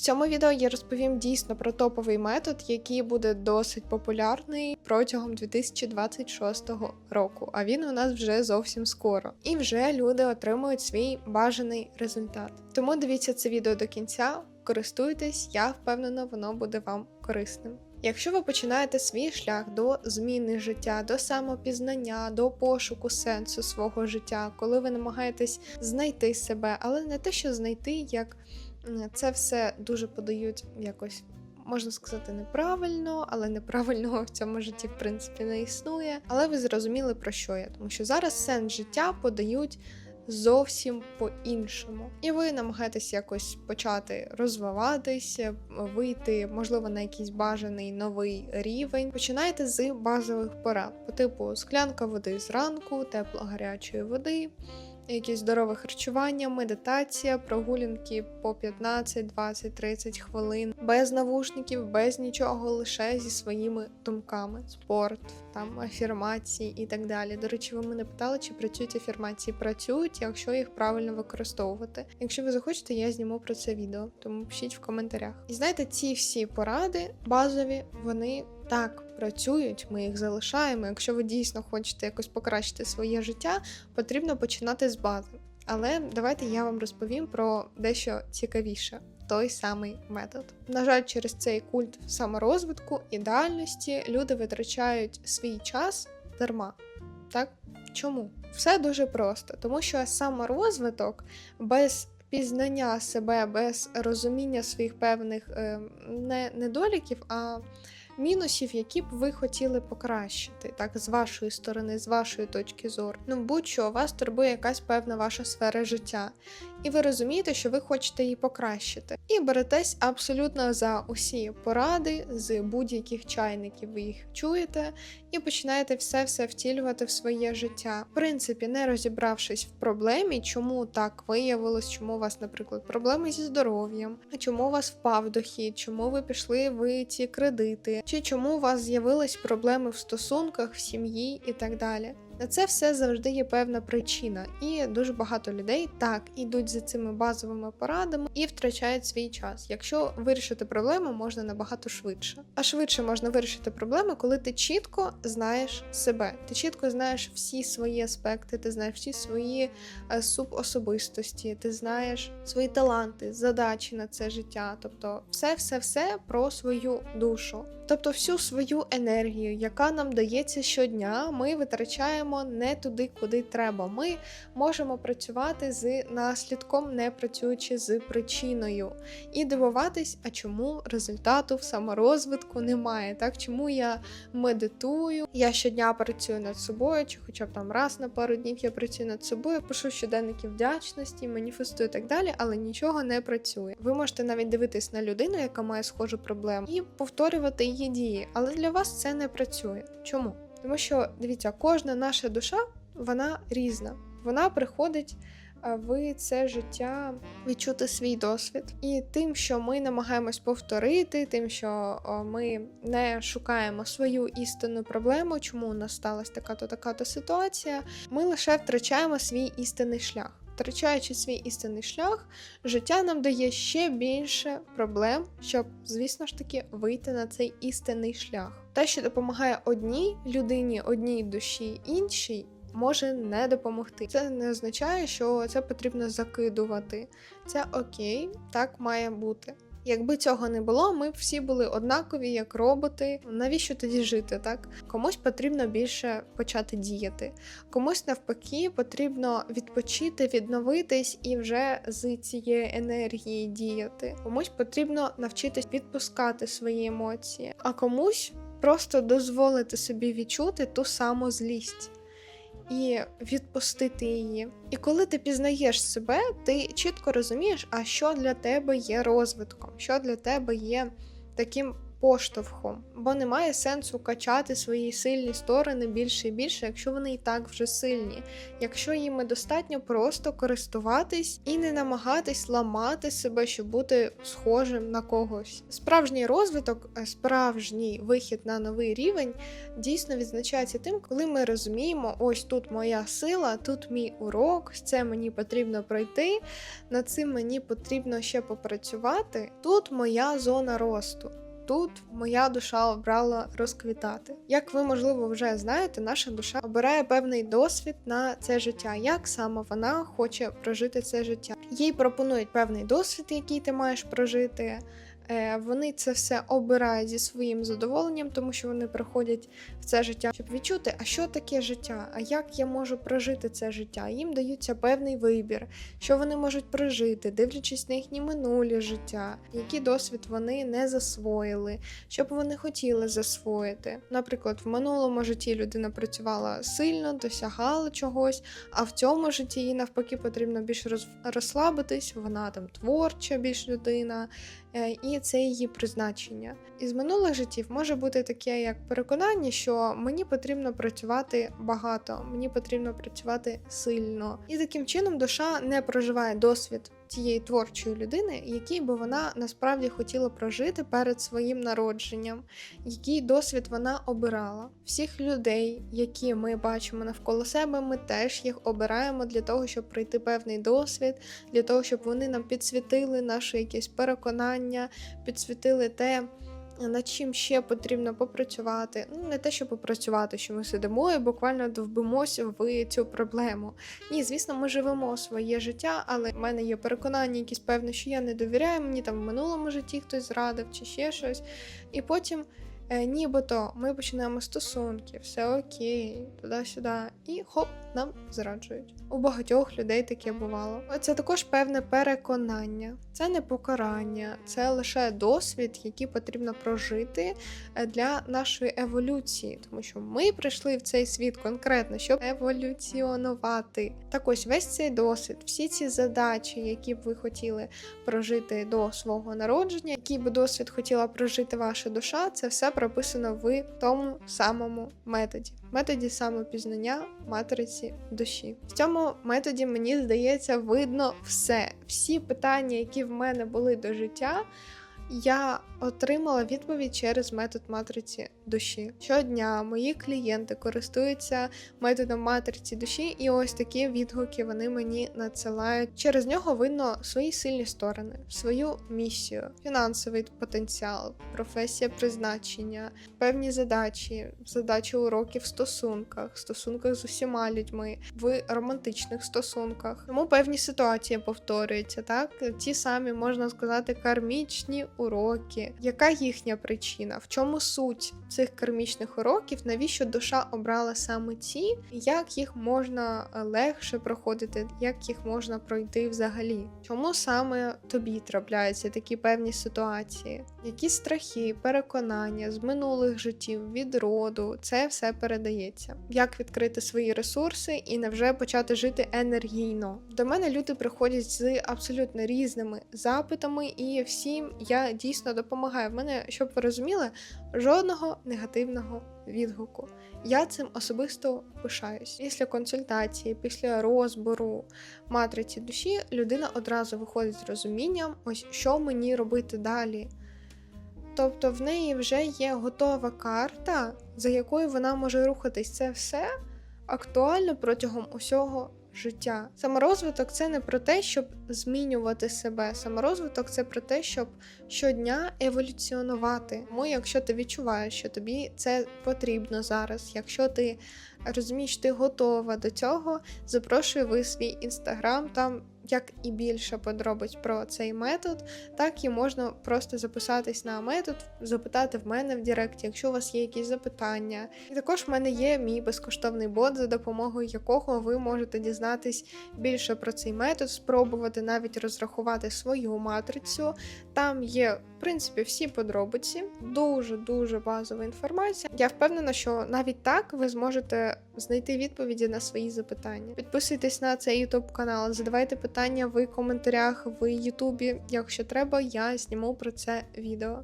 В цьому відео я розповім дійсно про топовий метод, який буде досить популярний протягом 2026 року. А він у нас вже зовсім скоро. І вже люди отримують свій бажаний результат. Тому дивіться це відео до кінця, користуйтесь, я впевнена, воно буде вам корисним. Якщо ви починаєте свій шлях до зміни життя, до самопізнання, до пошуку сенсу свого життя, коли ви намагаєтесь знайти себе, але не те, що знайти, як це все дуже подають якось. Можна сказати неправильно, але неправильного в цьому житті в принципі не існує. Але ви зрозуміли про що я, тому що зараз сенс життя подають зовсім по-іншому. І ви намагаєтесь якось почати розвиватися, вийти, можливо, на якийсь бажаний новий рівень. Починайте з базових порад, по типу склянка води зранку, тепло-гарячої води. Якесь здорове харчування, медитація, прогулянки по 15, 20, 30 хвилин, без навушників, без нічого, лише зі своїми думками, спорт, там афірмації і так далі. До речі, ви мене питали, чи працюють афірмації? Працюють, якщо їх правильно використовувати. Якщо ви захочете, я зніму про це відео, тому пишіть в коментарях. І знаєте, ці всі поради базові, вони так працюють, ми їх залишаємо. Якщо ви дійсно хочете якось покращити своє життя, потрібно починати з бази. Але давайте я вам розповім про дещо цікавіше. Той самий метод. На жаль, через цей культ саморозвитку, ідеальності люди витрачають свій час дарма. Так? Чому? Все дуже просто, тому що саморозвиток без пізнання себе, без розуміння своїх певних е, не недоліків, а мінусів, які б ви хотіли покращити, так, з вашої сторони, з вашої точки зору. Ну, будь-що вас турбує якась певна ваша сфера життя, і ви розумієте, що ви хочете її покращити. І беретесь абсолютно за усі поради з будь-яких чайників, ви їх чуєте, і починаєте все-все втілювати в своє життя. В принципі, не розібравшись в проблемі, чому так виявилось, чому у вас, наприклад, проблеми зі здоров'ям, чому у вас впав дохід, чому ви пішли в ці кредити, чи чому у вас з'явились проблеми в стосунках, в сім'ї і так далі. На це все завжди є певна причина, і дуже багато людей так ідуть за цими базовими порадами і втрачають свій час. Якщо вирішити проблему, можна набагато швидше. А швидше можна вирішити проблеми, коли ти чітко знаєш себе. Ти чітко знаєш всі свої аспекти, ти знаєш всі свої е, субособистості, ти знаєш свої таланти, задачі на це життя. Тобто, все, все, все про свою душу. Тобто, всю свою енергію, яка нам дається щодня, ми витрачаємо не туди, куди треба. Ми можемо працювати з наслідком, не працюючи з причиною, і дивуватись, а чому результату в саморозвитку немає. Так, чому я медитую, я щодня працюю над собою, чи хоча б там раз на пару днів я працюю над собою, пишу щоденники вдячності, маніфестую і так далі, але нічого не працює. Ви можете навіть дивитись на людину, яка має схожу проблему, і повторювати її дії, але для вас це не працює. Чому? Тому що дивіться, кожна наша душа вона різна. Вона приходить е, в це життя відчути свій досвід. І тим, що ми намагаємось повторити, тим, що ми не шукаємо свою істинну проблему, чому у нас сталася така-то така-то ситуація, ми лише втрачаємо свій істинний шлях. Втрачаючи свій істинний шлях, життя нам дає ще більше проблем, щоб, звісно ж таки, вийти на цей істинний шлях. Те, що допомагає одній людині, одній душі, іншій. Може не допомогти. Це не означає, що це потрібно закидувати. Це окей, так має бути. Якби цього не було, ми б всі були однакові, як роботи. Навіщо тоді жити? Так комусь потрібно більше почати діяти, комусь навпаки потрібно відпочити, відновитись і вже з цієї енергії діяти. Комусь потрібно навчитись відпускати свої емоції, а комусь просто дозволити собі відчути ту саму злість і відпустити її. І коли ти пізнаєш себе, ти чітко розумієш, а що для тебе є розвитком, що для тебе є таким поштовхом, бо немає сенсу качати свої сильні сторони більше і більше, якщо вони і так вже сильні, якщо їми достатньо просто користуватись і не намагатись ламати себе, щоб бути схожим на когось. Справжній розвиток, е, справжній вихід на новий рівень дійсно відзначається тим, коли ми розуміємо, ось тут моя сила, тут мій урок, це мені потрібно пройти, над цим мені потрібно ще попрацювати. Тут моя зона росту. Тут моя душа обрала розквітати. Як ви, можливо, вже знаєте, наша душа обирає певний досвід на це життя, як саме вона хоче прожити це життя. Їй пропонують певний досвід, який ти маєш прожити. Е, Вони це все обирають зі своїм задоволенням, тому що вони приходять в це життя, щоб відчути, а що таке життя, а як я можу прожити це життя. Їм даються певний вибір, що вони можуть прожити, дивлячись на їхні минулі життя, який досвід вони не засвоїли, що б вони хотіли засвоїти. Наприклад, в минулому житті людина працювала сильно, досягала чогось, а в цьому житті їй навпаки потрібно більш роз- розслабитись, вона там творча більш людина. Е, і це її призначення. Із минулих життів може бути таке як переконання, що мені потрібно працювати багато, мені потрібно працювати сильно. І таким чином душа не проживає досвід тієї творчої людини, який би вона насправді хотіла прожити перед своїм народженням, який досвід вона обирала. Всіх людей, які ми бачимо навколо себе, ми теж їх обираємо для того, щоб пройти певний досвід, для того, щоб вони нам підсвітили наші якісь переконання, підсвітили те. Над чим ще потрібно попрацювати. Ну, не те, що попрацювати, що ми сидимо і буквально довбимося в цю проблему. Ні, звісно, ми живемо своє життя, але в мене є переконання, якісь певні, що я не довіряю, мені там в минулому житті хтось зрадив чи ще щось. І потім, нібито, ми починаємо стосунки, все окей, туди-сюди, і хоп, нам зраджують. У багатьох людей таке бувало. Це також певне переконання, це не покарання, це лише досвід, який потрібно прожити е, для нашої еволюції, тому що ми прийшли в цей світ конкретно, щоб еволюціонувати. Так ось весь цей досвід, всі ці задачі, які б ви хотіли прожити до свого народження, який би досвід хотіла прожити ваша душа, це все прописано в тому самому методі, методі самопізнання матриці душі. В цьому методі мені здається видно все, всі питання, які в мене були до життя. Я отримала відповідь через метод матриці душі. Щодня мої клієнти користуються методом матриці душі, і ось такі відгуки вони мені надсилають. Через нього видно свої сильні сторони, свою місію, фінансовий потенціал, професія призначення, певні задачі, задачі уроків в стосунках, стосунках з усіма людьми, в романтичних стосунках. Тому певні ситуації повторюються, так ті самі можна сказати кармічні уроки. Яка їхня причина? В чому суть цих кармічних уроків? Навіщо душа обрала саме ці? Як їх можна е, легше проходити, як їх можна пройти взагалі? Чому саме тобі трапляються такі певні ситуації? Які страхи, переконання з минулих життів, від роду, це все передається. Як відкрити свої ресурси і невже почати жити енергійно? До мене люди приходять з абсолютно різними запитами, і всім я дійсно допомагаю. В мене, щоб ви розуміли, жодного негативного відгуку. Я цим особисто пишаюсь. Після консультації, після розбору матриці душі, людина одразу виходить з розумінням, ось що мені робити далі. Тобто в неї вже є готова карта, за якою вона може рухатись. Це все актуально протягом усього життя. Саморозвиток це не про те, щоб змінювати себе. Саморозвиток це про те, щоб щодня еволюціонувати. Тому, якщо ти відчуваєш, що тобі це потрібно зараз, якщо ти розумієш, ти готова до цього, запрошую ви свій інстаграм там. Як і більше подробиць про цей метод, так і можна просто записатись на метод, запитати в мене в Директі, якщо у вас є якісь запитання. І також в мене є мій безкоштовний бот, за допомогою якого ви можете дізнатись більше про цей метод, спробувати навіть розрахувати свою матрицю. Там є, принципі, всі подробиці, дуже-дуже базова інформація. Я впевнена, що навіть так ви зможете знайти відповіді на свої запитання. Підписуйтесь на цей YouTube канал, задавайте питання в коментарях в Ютубі. Якщо треба, я зніму про це відео.